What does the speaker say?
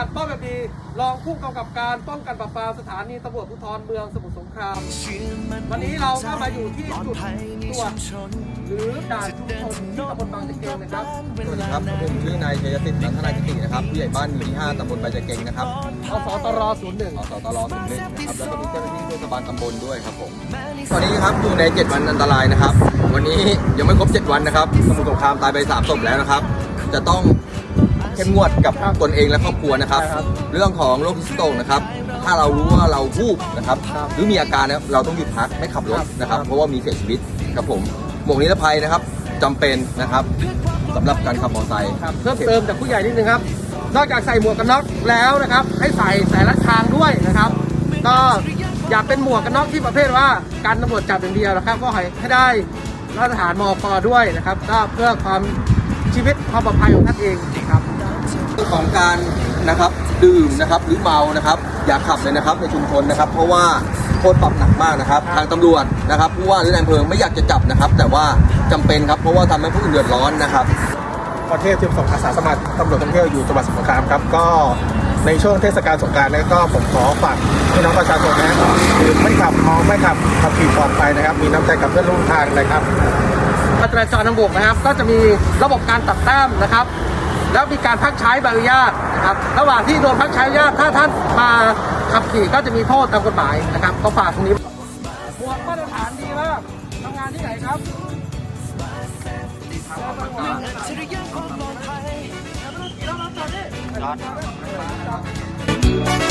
กัดป้อมแบบดีรองผู้กำกับการป้องกันปราบปรามสถานีตำรวจภูธรเมืองสมุทรสงคราม วันนี้เราก็มาอยู่ที่จุดตรวจหรือด่านชุมชนที่ตำบลบางตะเกียงนะครับสวัสดีครับผมชื่อนายชัยสิทธิ์นันทนายกิตินะครับผู้ใหญ่บ้านหมู่ที่5ตำบลบางจะเกงนะครับอสตรศูนย์หนึ่งอสตรสุนเล่นนะครับแล้วก็มีเจ้าหน้าที่เทศบาลตำบลด้วยครับผมตอนนี้ครับอยู่ใน 7 วันอันตรายนะครับ วันนี้ยังไม่ครบ 7 วันนะครับสมุทรสงครามตายไป3ศพแล้วนะครับ จะต้อง เข้มงวดกับตนเองและครอบครัวนะครับ เรื่องของโรคฮิสโตกนะครับ ถ้าเรารู้ว่าเราวูบนะครับ หรือมีอาการนะครับเราต้องหยุดพักไม่ขับรถนะครับ เพราะว่ามีเสียชีวิตครับผมหมวกนิรภัยนะครับจำเป็นนะครับสำหรับการขับมอเตอร์ไซค์ครับเพิ่มเติมจากผู้ใหญ่นิดนึงครับ นอกจากใส่หมวกกันน็อกแล้วนะครับ ให้ใส่แต่ละทางด้วยนะครับ ก็อย่าเป็นหมวกกันน็อกที่ประเภทว่าการตำรวจจับอย่างเดียวนะครับ ก็ให้ให้ได้มาตรฐานมอกด้วยนะครับ ก็เพื่อความชีวิตความปลอดภัยของท่านเองครับเรื่อง ของการนะครับดื่มนะครับหรือเมานะครับ อย่าขับเลยนะครับในชุมชนนะครับ เพราะว่าโทษปรับหนักมากนะครับ ทางตำรวจนะครับผู้ว่าหรือนายอำเภอไม่อยากจะจับนะครับ แต่ว่าจำเป็นครับเพราะว่าทำให้ผู้อื่นเดือดร้อนนะครับประเทศทีมส่งอาสาสมัครตำรวจท่องเที่ยวอยู่จังหวัดสมุทรสงครามครับก็ในช่วงเทศกาลสงกรานต์นี้ก็ผมขอฝากพี่น้องประชาชนนะคือไม่ขับเมองไม่ขับขับขี่ปลอดภัยนะครับ มีน้ำใจกับเพื่อนร่วมทางนะครับ การจราจรทางบกนะครับก็จะมีระบบการตัดแต้มนะครับ แล้วมีการพักใช้ใบอนุญาตนะครับ ระหว่างที่โดนพักใช้อนุญาตถ้าท่านมาขับขี่ก็จะมีโทษตามกฎหมายนะครับก็ฝากตรงนี้หมวกมาตรฐานดีมากทำงานที่ไหนครับรถ